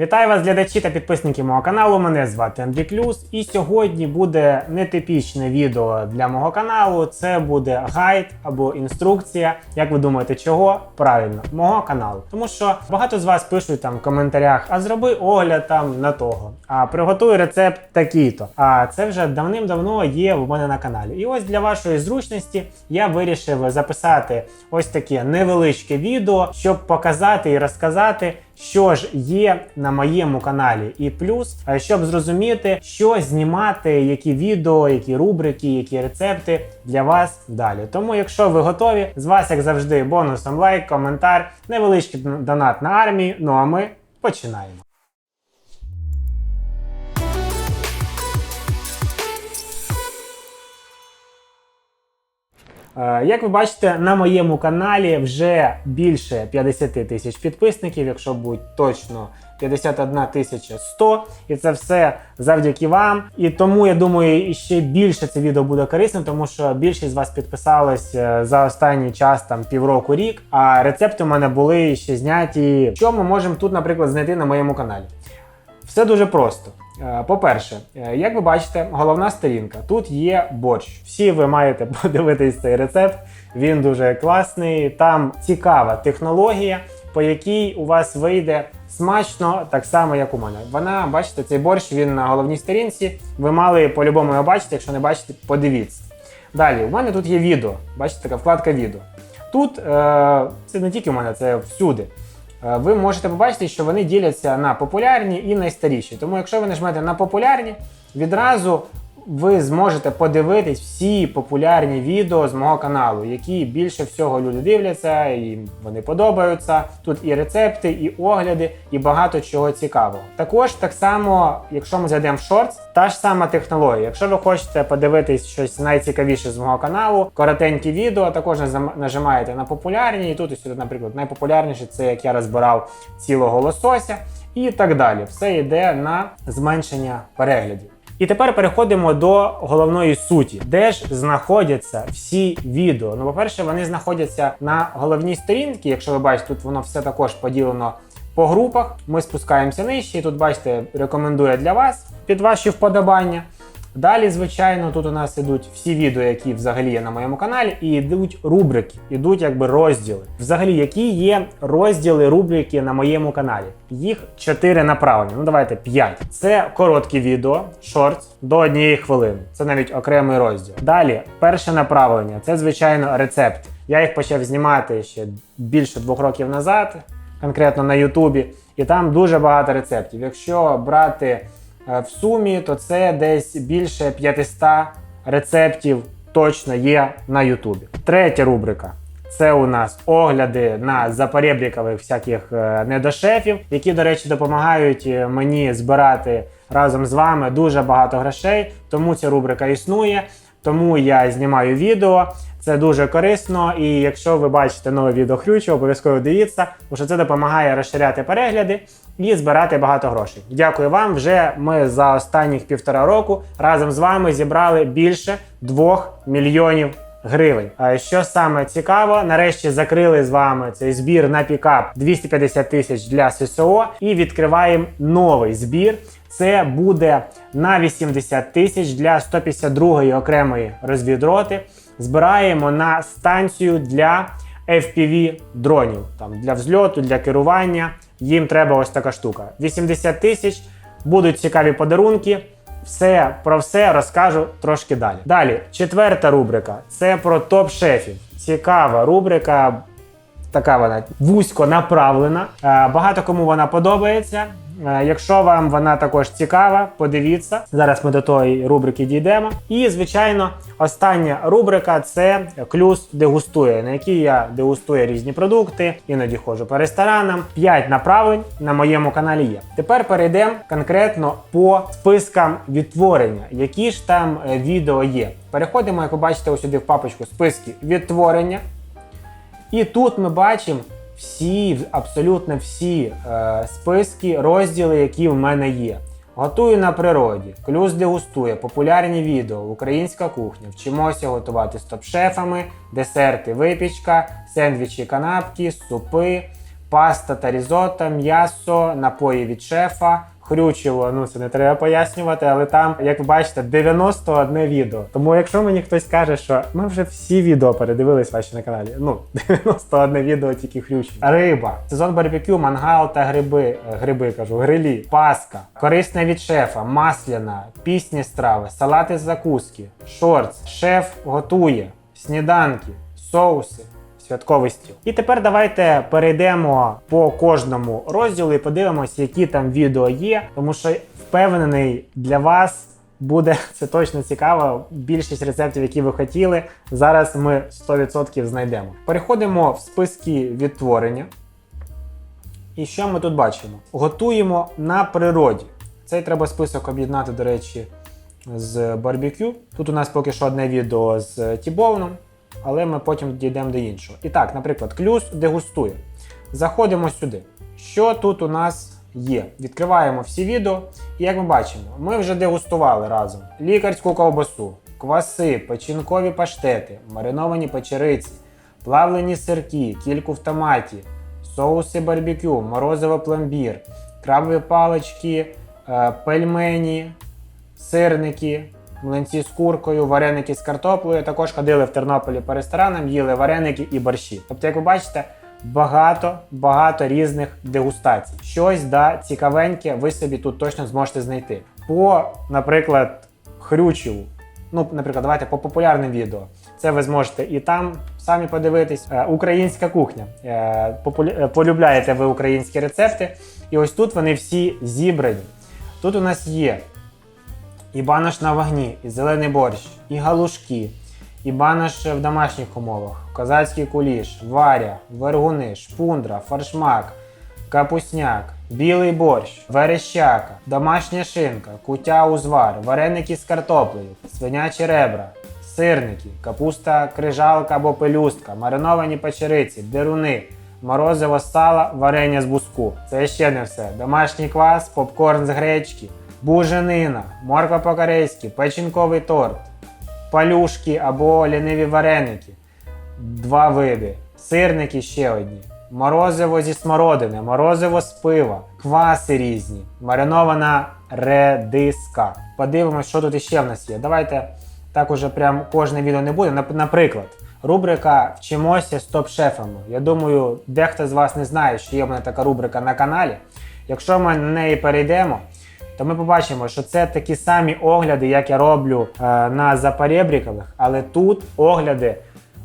Вітаю вас, глядачі та підписники мого каналу. Мене звати Андрій Клюс. І сьогодні буде нетипічне відео для мого каналу. Це буде гайд або інструкція. Як ви думаєте, чого? Правильно, мого каналу. Тому що багато з вас пишуть там в коментарях: а зроби огляд там на того, а приготуй рецепт такий-то. А це вже давним-давно є в мене на каналі. І ось для вашої зручності я вирішив записати ось таке невеличке відео, щоб показати і розказати що ж є на моєму каналі, і плюс, щоб зрозуміти, що знімати, які відео, які рубрики, які рецепти для вас далі. Тому, якщо ви готові, з вас, як завжди, бонусом лайк, коментар, невеличкий донат на армію. Ну а ми починаємо. Як ви бачите, на моєму каналі вже більше 50 тисяч підписників, якщо бути точно 51 тисяча 100. І це все завдяки вам. І тому я думаю, ще більше це відео буде корисним, тому що більшість з вас підписалось е, за останній час, там півроку рік. А рецепти у мене були ще зняті. Що ми можемо тут, наприклад, знайти на моєму каналі? Все дуже просто. Е, По-перше, е, як ви бачите, головна сторінка. Тут є борщ. Всі ви маєте подивитись цей рецепт. Він дуже класний. Там цікава технологія, по якій у вас вийде смачно, так само, як у мене. Вона, бачите, цей борщ він на головній сторінці. Ви мали по-любому його бачити. Якщо не бачите, подивіться. Далі, у мене тут є відео. Бачите, така вкладка відео. Тут е, це не тільки у мене, це всюди. Е, ви можете побачити, що вони діляться на популярні і найстаріші. Тому, якщо ви нажмете на популярні, відразу ви зможете подивитись всі популярні відео з мого каналу, які більше всього люди дивляться, і вони подобаються. Тут і рецепти, і огляди, і багато чого цікавого. Також так само, якщо ми зайдемо в шортс, та ж сама технологія. Якщо ви хочете подивитись щось найцікавіше з мого каналу, коротенькі відео, також нажимаєте на популярні, і тут ось наприклад, найпопулярніше це як я розбирав цілого лосося, і так далі. Все йде на зменшення переглядів. І тепер переходимо до головної суті, де ж знаходяться всі відео. Ну, по-перше, вони знаходяться на головній сторінці. Якщо ви бачите, тут воно все також поділено по групах. Ми спускаємося нижче, і тут бачите, рекомендує для вас під ваші вподобання. Далі, звичайно, тут у нас ідуть всі відео, які взагалі є на моєму каналі, і йдуть рубрики, ідуть якби розділи. Взагалі, які є розділи рубрики на моєму каналі? Їх чотири направлення. Ну давайте п'ять. Це короткі відео, шортс до однієї хвилини. Це навіть окремий розділ. Далі, перше направлення це звичайно рецепт. Я їх почав знімати ще більше двох років назад, конкретно на Ютубі, і там дуже багато рецептів. Якщо брати В сумі то це десь більше 500 рецептів точно є на Ютубі. Третя рубрика. Це у нас огляди на запорєбрікових всяких е, недошефів, які, до речі, допомагають е, мені збирати разом з вами дуже багато грошей. Тому ця рубрика існує. Тому я знімаю відео. Це дуже корисно. І якщо ви бачите нове відео Хрючо, обов'язково дивіться, тому що це допомагає розширяти перегляди і збирати багато грошей. Дякую вам. Вже ми за останніх півтора року разом з вами зібрали більше 2 мільйонів гривень. Що саме цікаво, нарешті закрили з вами цей збір на пікап 250 тисяч для ССО і відкриваємо новий збір. Це буде на 80 тисяч для 152-ї окремої розвідроти. Збираємо на станцію для FPV дронів, там для взльоту, для керування. Їм треба ось така штука. 80 тисяч, будуть цікаві подарунки. Все про все розкажу трошки далі. Далі, четверта рубрика це про топ-шефів. Цікава рубрика, така вона вузько направлена. Е, Багато кому вона подобається. Е, Якщо вам вона також цікава, подивіться. Зараз ми до тої рубрики дійдемо. І, звичайно, остання рубрика це клюс дегустує, на якій я дегустую різні продукти, іноді ходжу по ресторанам. П'ять направлень на моєму каналі є. Тепер перейдемо конкретно по спискам відтворення, які ж там е, відео є. Переходимо, як ви бачите, ось сюди в папочку списки відтворення. І тут ми бачимо всі, абсолютно всі е, списки, розділи, які в мене є. Готую на природі, клюс дегустує, популярні відео, українська кухня, вчимося готувати з топ-шефами, десерти, випічка, сендвічі, канапки, супи, паста та різота, м'ясо, напої від шефа. Хрючило, ну це не треба пояснювати, але там, як ви бачите, 91 відео. Тому якщо мені хтось каже, що ми вже всі відео передивились ваші на каналі, ну 91 відео тільки хрючі. Риба, сезон барбекю, мангал та гриби, е, гриби кажу, грилі, паска, корисна від шефа, масляна, пісні страви, салати з закуски, шортс, шеф готує, сніданки, соуси святковий. І тепер давайте перейдемо по кожному розділу і подивимось, які там відео є, тому що впевнений для вас. Буде це точно цікаво. Більшість рецептів, які ви хотіли, зараз ми 100% знайдемо. Переходимо в списки відтворення. І що ми тут бачимо? Готуємо на природі. Цей треба список об'єднати, до речі, з барбекю. Тут у нас поки що одне відео з Тібоуном, але ми потім дійдемо до іншого. І так, наприклад, клюс дегустує. Заходимо сюди. Що тут у нас є? Відкриваємо всі відео, і як ми бачимо, ми вже дегустували разом лікарську ковбасу, кваси, печінкові паштети, мариновані печериці, плавлені сирки, кільку в томаті, соуси барбекю, морозиво пломбір, крабові палички, е, пельмені, сирники, млинці з куркою, вареники з картоплею. Також ходили в Тернополі по ресторанам, їли вареники і борщі. Тобто, як ви бачите, багато багато різних дегустацій. Щось да, цікавеньке ви собі тут точно зможете знайти. По, наприклад, Хрючеву. Ну, наприклад, давайте по популярним відео. Це ви зможете і там самі подивитись. Е, Українська кухня. Е, е, Полюбляєте ви українські рецепти. І ось тут вони всі зібрані. Тут у нас є і банош на вогні, і зелений борщ, і галушки, і банош в домашніх умовах, козацький куліш, варя, вергуни, шпундра, фаршмак, капусняк, білий борщ, верещака, домашня шинка, кутя узвар, вареники з картоплею, свинячі ребра, сирники, капуста крижалка або пелюстка, мариновані печериці, деруни. Морозиво сала, варення з буску. Це ще не все. Домашній квас, попкорн з гречки, буженина, морква по-корейськи, печінковий торт, палюшки або ліниві вареники. Два види. Сирники ще одні. Морозиво зі смородини, морозиво з пива, кваси різні, маринована редиска. Подивимось, що тут іще в нас є. Давайте так уже прям кожне відео не буде. Наприклад, рубрика Вчимося з топ-шефами. Я думаю, дехто з вас не знає, що є в мене така рубрика на каналі. Якщо ми на неї перейдемо, то ми побачимо, що це такі самі огляди, як я роблю е, на запорєбрікових, але тут огляди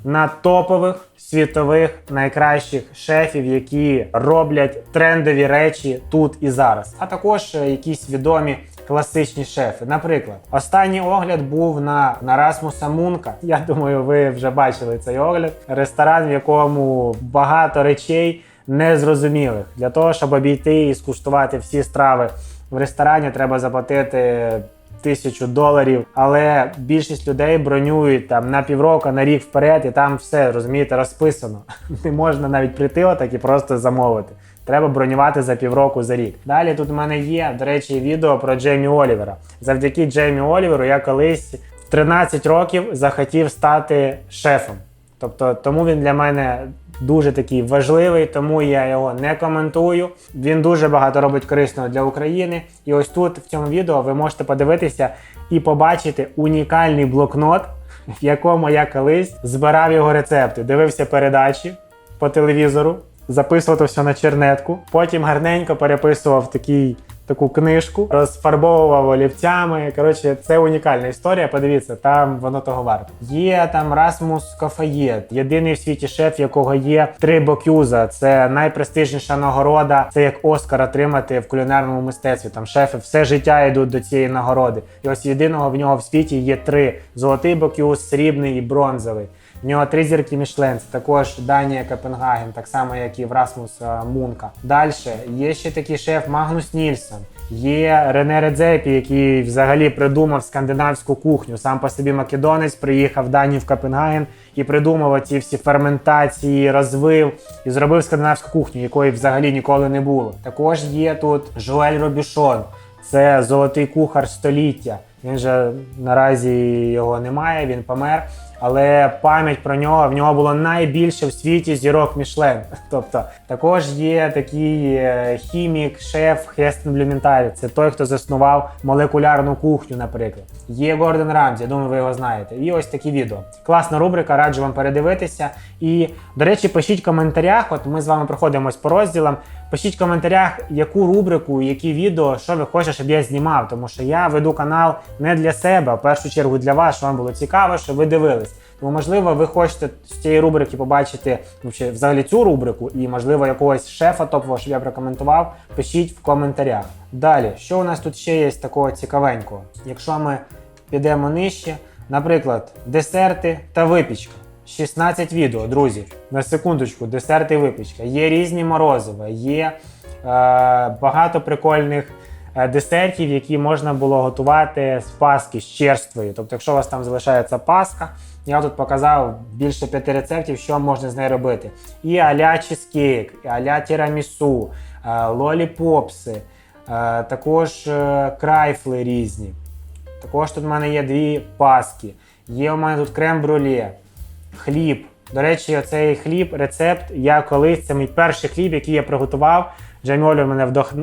на топових світових найкращих шефів, які роблять трендові речі тут і зараз, а також е, якісь відомі класичні шефи. Наприклад, останній огляд був на, на Расмуса Мунка. Я думаю, ви вже бачили цей огляд. Ресторан, в якому багато речей незрозумілих. Для того, щоб обійти і скуштувати всі страви в ресторані, треба заплатити тисячу доларів. Але більшість людей бронюють там на півроку, на рік вперед, і там все розумієте, розписано. Не можна навіть прийти отак і просто замовити. Треба бронювати за півроку за рік. Далі тут у мене є, до речі, відео про Джеймі Олівера. Завдяки Джеймі Оліверу я колись в 13 років захотів стати шефом. Тобто, тому він для мене дуже такий важливий, тому я його не коментую. Він дуже багато робить корисного для України. І ось тут в цьому відео ви можете подивитися і побачити унікальний блокнот, в якому я колись збирав його рецепти, дивився передачі по телевізору, записував все на чернетку, потім гарненько переписував такий. Таку книжку розфарбовував олівцями. Коротше, це унікальна історія. Подивіться, там воно того варто. Є там Расмус Кафаєт, єдиний в світі шеф, якого є три бокюза. Це найпрестижніша нагорода. Це як Оскар отримати в кулінарному мистецтві. Там шефи все життя йдуть до цієї нагороди. І ось єдиного в нього в світі є три: золотий бокюз, срібний і бронзовий. В нього три зірки Мішлен, це також Данія Копенгаген, так само як і в Расмус е, Мунка. Далі є ще такий шеф Магнус Нільсон. Є Рене Редзепі, який взагалі придумав скандинавську кухню. Сам по собі македонець приїхав в Данію в Копенгаген і придумав ці всі ферментації, розвив і зробив скандинавську кухню, якої взагалі ніколи не було. Також є тут Жуель Робішон, це золотий кухар століття. Він же наразі його немає, він помер. Але пам'ять про нього в нього було найбільше в світі зірок Мішлен. Тобто також є такий е, хімік, шеф Хестен Блюменталь. Це той, хто заснував молекулярну кухню, наприклад. Є Гордон Рамзі, я думаю, ви його знаєте. І ось такі відео. Класна рубрика, раджу вам передивитися. І, до речі, пишіть в коментарях. От ми з вами проходимось по розділам. Пишіть в коментарях, яку рубрику, які відео, що ви хочете, щоб я знімав. Тому що я веду канал не для себе, а в першу чергу для вас, щоб вам було цікаво, щоб ви дивились. Тому, можливо, ви хочете з цієї рубрики побачити взагалі цю рубрику, і, можливо, якогось шефа топового, щоб я прокоментував. Пишіть в коментарях. Далі, що у нас тут ще є такого цікавенького? Якщо ми підемо нижче, наприклад, десерти та випічка. 16 відео, друзі. На секундочку, десерти і випічка. Є різні морозива, є е, багато прикольних е, десертів, які можна було готувати з паски, з черствою. Тобто, якщо у вас там залишається паска, я тут показав більше п'яти рецептів, що можна з нею робити. І аля чизкейк, і аля тірамісу, е, лоліпопси, е, також е, крайфли різні. Також тут в мене є дві паски. Є у мене тут крем-брулє, хліб. До речі, цей хліб, рецепт, я колись, це мій перший хліб, який я приготував. Джеймі мене вдох,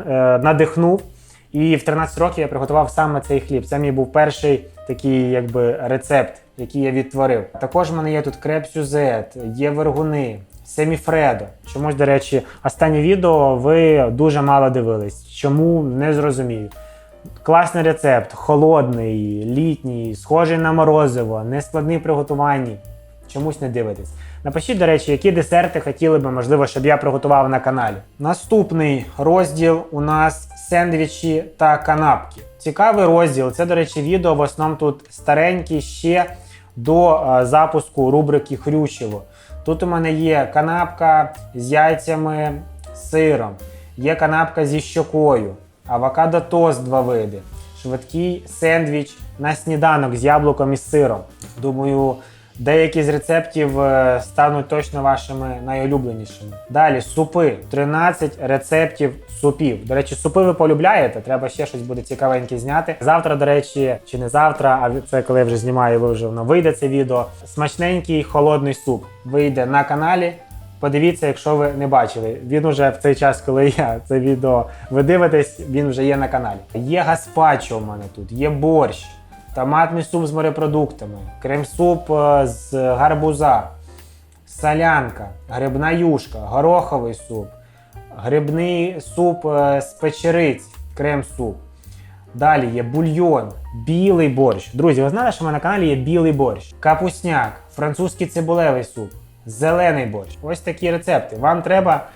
надихнув. І в 13 років я приготував саме цей хліб. Це мій був перший такий якби, рецепт, який я відтворив. Також в мене є тут креп сюзет, є вергуни, семіфредо. Чомусь, до речі, останнє відео ви дуже мало дивились. Чому не зрозумію. Класний рецепт, холодний, літній, схожий на морозиво, нескладний в приготуванні. Чомусь не дивитесь. Напишіть, до речі, які десерти хотіли би, можливо, щоб я приготував на каналі. Наступний розділ у нас сендвічі та канапки. Цікавий розділ. Це, до речі, відео в основному тут старенькі ще до е, запуску рубрики Хрючево. Тут у мене є канапка з яйцями, сиром, є канапка зі щокою, авокадо тост два види, швидкий сендвіч на сніданок з яблуком і сиром. Думаю, деякі з рецептів е, стануть точно вашими найулюбленішими. Далі супи. 13 рецептів супів. До речі, супи ви полюбляєте, треба ще щось буде цікавеньке зняти. Завтра, до речі, чи не завтра, а це коли я вже знімаю, ви вже воно вийде це відео. Смачненький холодний суп вийде на каналі. Подивіться, якщо ви не бачили. Він уже в цей час, коли я це відео ви дивитесь, він вже є на каналі. Є гаспачо у мене тут, є борщ, томатний суп з морепродуктами, крем-суп е, з гарбуза, солянка, грибна юшка, гороховий суп, грибний суп е, з печериць, крем-суп. Далі є бульйон, білий борщ. Друзі, ви знали, що в мене на каналі є білий борщ, капусняк, французький цибулевий суп, зелений борщ. Ось такі рецепти. Вам треба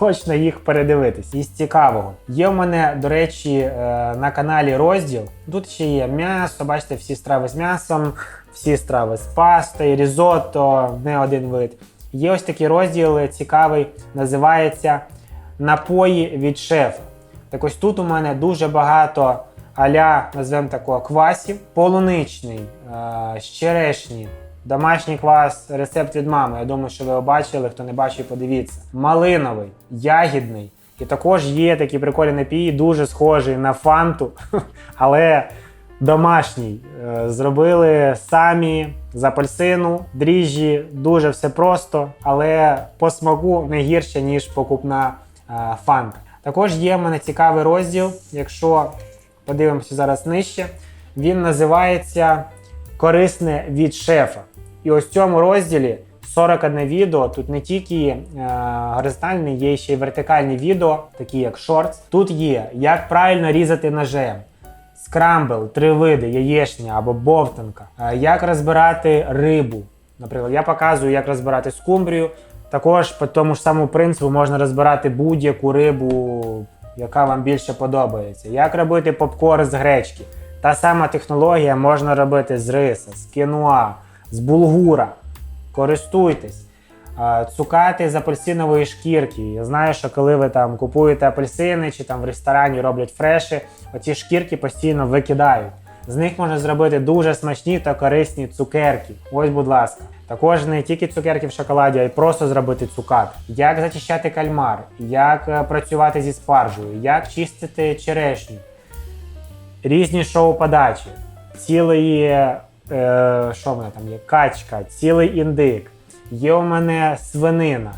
точно їх передивитись. Із цікавого. Є в мене, до речі, е, на каналі розділ. Тут ще є м'ясо, бачите, всі страви з м'ясом, всі страви з пастою, різотто, не один вид. Є ось такий розділ цікавий, називається Напої від шефа. Так ось тут у мене дуже багато аля, назвемо такого, квасів, полуничний, е, черешні, домашній квас, рецепт від мами. Я думаю, що ви його бачили. Хто не бачив, подивіться. Малиновий, ягідний. І також є такі прикольні напії, дуже схожі на фанту, але домашній. Е, Зробили самі з апельсину, дріжджі, дуже все просто, але по смаку не гірше, ніж покупна е, фанта. Також є в мене цікавий розділ, якщо подивимося зараз нижче, він називається Корисне від шефа. І ось в цьому розділі 41 відео. Тут не тільки е, горизонтальні, є ще й вертикальні відео, такі як шортс. Тут є, як правильно різати ножем, скрамбл, три види, яєчня або бовтанка, е, як розбирати рибу. Наприклад, я показую, як розбирати скумбрію. Також по тому ж самому принципу можна розбирати будь-яку рибу, яка вам більше подобається. Як робити попкорн з гречки. Та сама технологія можна робити з риса, з кінуа, з булгура. Користуйтесь. Цукати з апельсинової шкірки. Я знаю, що коли ви там купуєте апельсини чи там в ресторані роблять фреші, оці шкірки постійно викидають. З них можна зробити дуже смачні та корисні цукерки. Ось, будь ласка. Також не тільки цукерки в шоколаді, а й просто зробити цукат. Як зачищати кальмар, як е, працювати зі спаржею, як чистити черешню, різні шоу-подачі, цілий е, що в мене там є? Качка, цілий індик, є у мене свинина.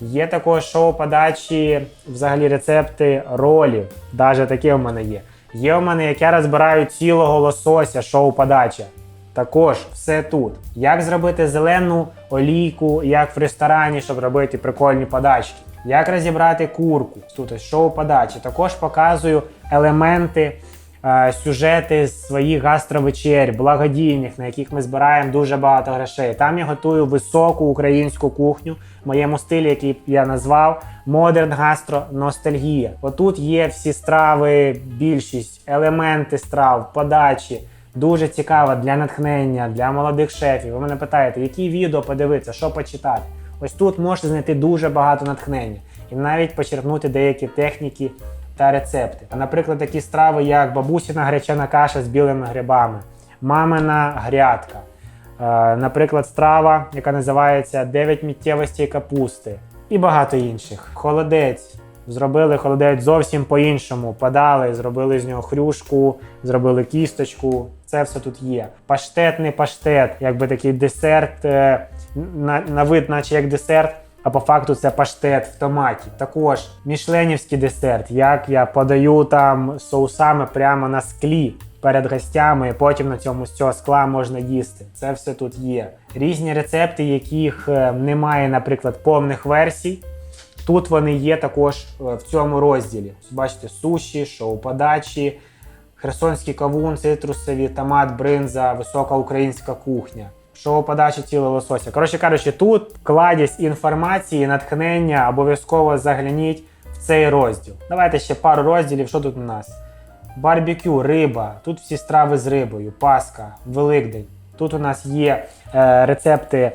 Є також шоу подачі, взагалі рецепти ролів. Навіть таке у мене є. Є у мене, як я розбираю цілого лосося, шоу подача. Також все тут. Як зробити зелену олійку, як в ресторані, щоб робити прикольні подачки. Як розібрати курку. Тут шоу подачі. Також показую елементи, сюжети з своїх гастровечер, благодійних, на яких ми збираємо дуже багато грошей. Там я готую високу українську кухню в моєму стилі, який я назвав Modern Gastro Ностальгія. Отут є всі страви, більшість, елементи страв, подачі. Дуже цікаво для натхнення, для молодих шефів. Ви мене питаєте, які відео подивитися, що почитати. Ось тут можете знайти дуже багато натхнення і навіть почерпнути деякі техніки та рецепти. Наприклад, такі страви, як бабусіна гречана каша з білими грибами, мамина грядка. Е, Наприклад, страва, яка називається 9 миттєвостей капусти і багато інших. Холодець. Зробили холодець зовсім по-іншому. Подали, зробили з нього хрюшку, зробили кісточку. Це все тут є. Паштетний паштет, якби такий десерт, е, на, на вид, наче як десерт, а по факту це паштет в томаті. Також мішленівський десерт, як я подаю там соусами прямо на склі перед гостями, і потім на цьому з цього скла можна їсти. Це все тут є. Різні рецепти, яких е, немає, наприклад, повних версій. Тут вони є також е, в цьому розділі. Бачите, суші, шоу подачі, херсонський кавун, цитрусові, томат, бринза, висока українська кухня. Шоу подачі тіла лосося. Коротше кажучи, тут кладість інформації, натхнення, обов'язково загляніть в цей розділ. Давайте ще пару розділів. Що тут у нас? Барбекю, риба. Тут всі страви з рибою, Пасха, Великдень. Тут у нас є е, рецепти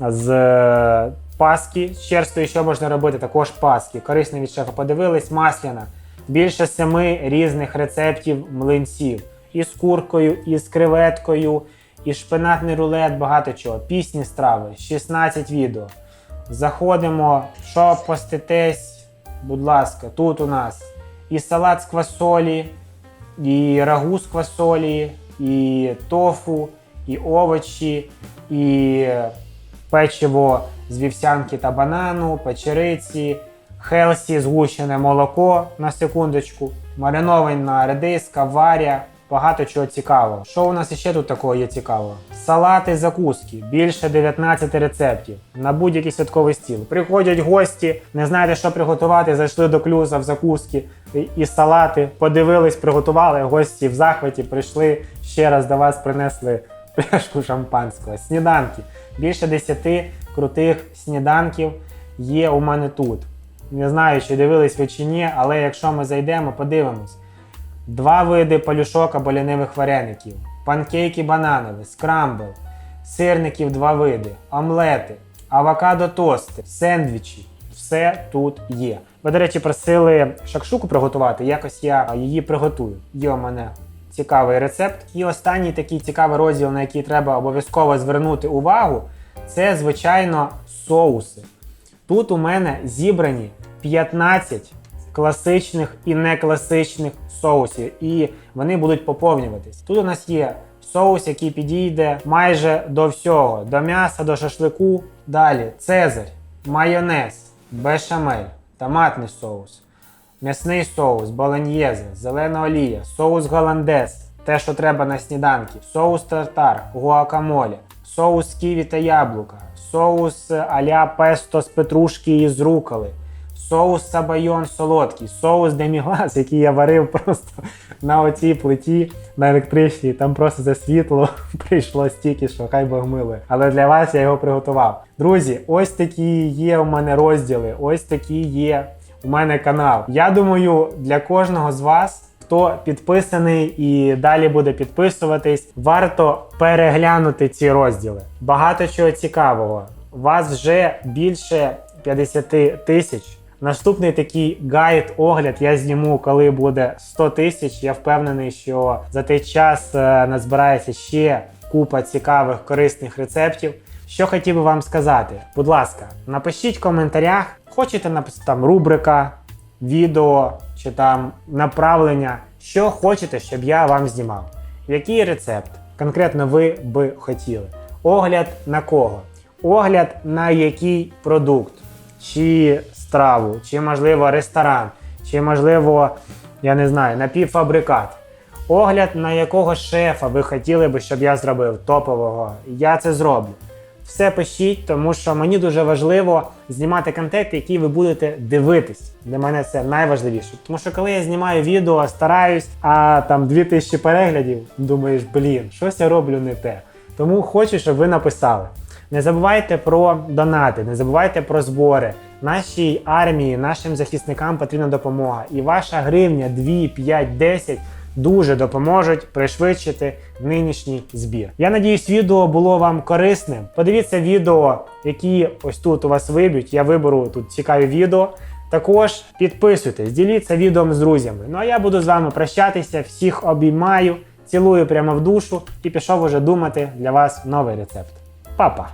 з е, паски з черствою, що можна робити, також паски. Корисно від шефа подивились, масляна. Більше семи різних рецептів млинців. І з куркою, і з креветкою, і шпинатний рулет, багато чого. Пісні страви, 16 відео. Заходимо, що поститесь, будь ласка, тут у нас і салат з квасолі, і рагу з квасолі, і тофу, і овочі, і печиво з вівсянки та банану, печериці, хелсі, згущене молоко на секундочку, маринована редиска, варя, багато чого цікавого. Що у нас ще тут такого є цікавого? Салати, закуски, більше 19 рецептів на будь-який святковий стіл. Приходять гості, не знаєте, що приготувати, зайшли до клюза в закуски і- салати, подивились, приготували, гості в захваті прийшли ще раз до вас принесли пляшку шампанського. Сніданки. Більше 10 крутих сніданків є у мене тут. Не знаю, чи дивились ви чи ні, але якщо ми зайдемо, подивимось. Два види палюшок або лінивих вареників, панкейки бананові, скрамбл, сирників два види, омлети, авокадо тости, сендвічі. Все тут є. Ви, до речі, просили шакшуку приготувати, якось я її приготую. Є у мене цікавий рецепт. І останній такий цікавий розділ, на який треба обов'язково звернути увагу, це, звичайно, соуси. Тут у мене зібрані 15 класичних і некласичних соусів, і вони будуть поповнюватись. Тут у нас є соус, який підійде майже до всього: до м'яса, до шашлику. Далі цезарь, майонез, бешамель, томатний соус, м'ясний соус, болоньєзе, зелена олія, соус голландез, те, що треба на сніданки, соус тартар, гуакамоле, соус ківі та яблука, соус е, аля песто з петрушки і з руколи, соус сабайон солодкий, соус деміглас, який я варив просто на оцій плиті на електричній. Там просто за світло прийшло стільки, що хай Бог милує. Але для вас я його приготував. Друзі, ось такі є у мене розділи, ось такі є у мене канал. Я думаю, для кожного з вас. Хто підписаний і далі буде підписуватись, варто переглянути ці розділи. Багато чого цікавого. Вас вже більше 50 тисяч. Наступний такий гайд, огляд я зніму, коли буде 100 тисяч. Я впевнений, що за той час е, назбирається ще купа цікавих корисних рецептів. Що хотів би вам сказати, будь ласка, напишіть в коментарях, хочете написати там рубрика, відео чи там направлення, що хочете, щоб я вам знімав. Який рецепт? конкретно ви би хотіли. Огляд на кого? Огляд на який продукт, чи страву, чи можливо ресторан, чи можливо, я не знаю, напівфабрикат. Огляд на якого шефа ви хотіли би, щоб я зробив топового. Я це зроблю. Все пишіть, тому що мені дуже важливо знімати контент, який ви будете дивитись. Для мене це найважливіше. Тому що коли я знімаю відео, стараюсь, а там 2000 переглядів, думаєш, блін, щось я роблю не те. Тому хочу, щоб ви написали. Не забувайте про донати, не забувайте про збори. Нашій армії, нашим захисникам потрібна допомога. І ваша гривня 2, 5, 10 дуже допоможуть пришвидшити нинішній збір. Я надіюсь, відео було вам корисним. Подивіться відео, які ось тут у вас виб'ють. Я виберу тут цікаві відео. Також підписуйтесь, діліться відео з друзями. Ну а я буду з вами прощатися. Всіх обіймаю, цілую прямо в душу і пішов уже думати для вас новий рецепт. Па-па!